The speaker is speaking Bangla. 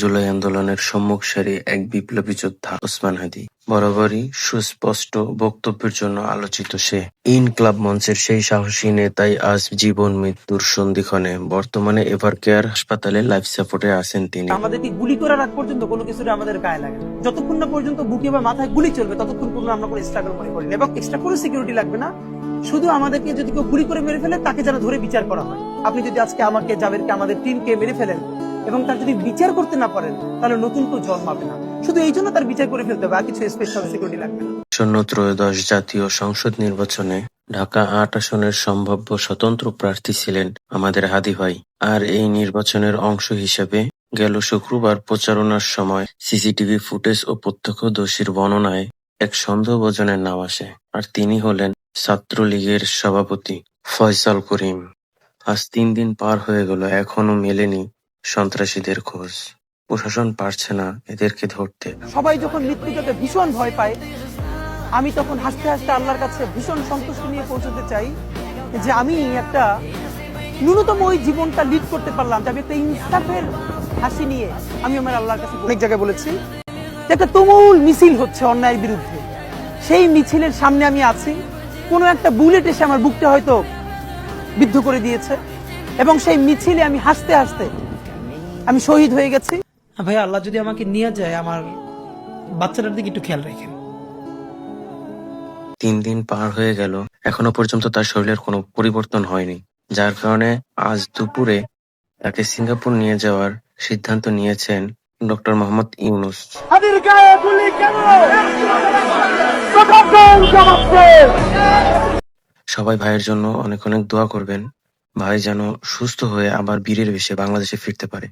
জুলাই আন্দোলনের সম্মুখ সারি এক বিপ্লবী যোদ্ধা ওসমান হাদি। বরাবরই সুস্পষ্ট বক্তব্যের জন্য আলোচিত সে। ইনকলাব মঞ্চের সেই সাহসী নেতাই আজ জীবন মৃত্যুর সন্ধিক্ষণে। বর্তমানে এভারকেয়ার হাসপাতালে লাইফ সাপোর্টে আছেন তিনি। আমাদেরকে গুলি করার আগ পর্যন্ত কোনো কিছুটা আমাদের গায়ে লাগে যতক্ষণ না পর্যন্ত বুকে বা মাথায় গুলি চলবে, ততক্ষণ পর্যন্ত আমরা কোনো স্ট্রাগল মনে করি এবং এক্সট্রা কোনো সিকিউরিটি লাগবে না। শুধু আমাদেরকে যদি কেউ গুলি করে মেরে ফেলে, তাকে যেন ধরে বিচার করা হয়। আপনি যদি আজকে আমাকে, জাবেরকে, আমাদের টিমকে মেরে ফেলেন এবং তার যদি বিচার করতে না পারেন, তাহলে নতুন কেউ জন্মাবে না। শুধু এই জন্য তার বিচার করে ফেলতে হবে, আর কিছু স্পেশাল সিকিউরিটি লাগবে না। আসন্ন ত্রয়োদশ জাতীয় সংসদ নির্বাচনে ঢাকা আট আসনের সম্ভাব্য স্বতন্ত্র প্রার্থী ছিলেন আমাদের হাদি ভাই। আর এই নির্বাচনের অংশ হিসেবে গেল শুক্রবার প্রচারণার সময় সিসিটিভি ফুটেজ ও প্রত্যক্ষদর্শীর বর্ণনায় এক সন্দেহভাজনের নাম আসে, আর তিনি হলেন ছাত্রলীগের সভাপতি ফয়সাল করিম। আজ তিন দিন পার হয়ে গেল, এখনও মেলেনি সন্ত্রাসীদের খোঁজ। প্রশাসন পারছে না এদেরকে ধরতে। সবাই যখন মৃত্যুটাকে ভীষণ ভয় পায়, আমি তখন হাসতে হাসতে আল্লাহর কাছে ভীষণ সন্তুষ্টি নিয়ে পৌঁছতে চাই যে আমি একটা ন্যূনতম ওই জীবনটা লিড করতে পারলাম, যে আমি একটা ইনসাফের হাসি নিয়ে আমি আমার আল্লাহর কাছে অনেক জায়গায় বলেছি একটা তুমুল মিছিল হচ্ছে অন্যায়ের বিরুদ্ধে। সেই মিছিলের সামনে আমি আছি। কোনো একটা বুলেট এসে আমার বুকটা হয়তো বিদ্ধ করে দিয়েছে এবং সেই মিছিলে আমি হাসতে হাসতে আমি শহীদ হয়ে গেছি। ভাই আল্লাহ যদি আমাকে নিয়ে যায় আমার বাচ্চাটার দিকে একটু খেয়াল রাখেন। তিন দিন পার হয়ে গেল এখনও পর্যন্ত তার শরীরের কোনো পরিবর্তন হয়নি যার কারণে আজ দুপুরে তাকে সিঙ্গাপুর নিয়ে যাওয়ার সিদ্ধান্ত নিয়েছেন ডক্টর মোহাম্মদ ইউনুস। সবাই ভাইয়ের জন্য অনেক অনেক দোয়া করবেন ভাই যেন সুস্থ হয়ে আবার বীরের বেশে বাংলাদেশে ফিরতে পারে।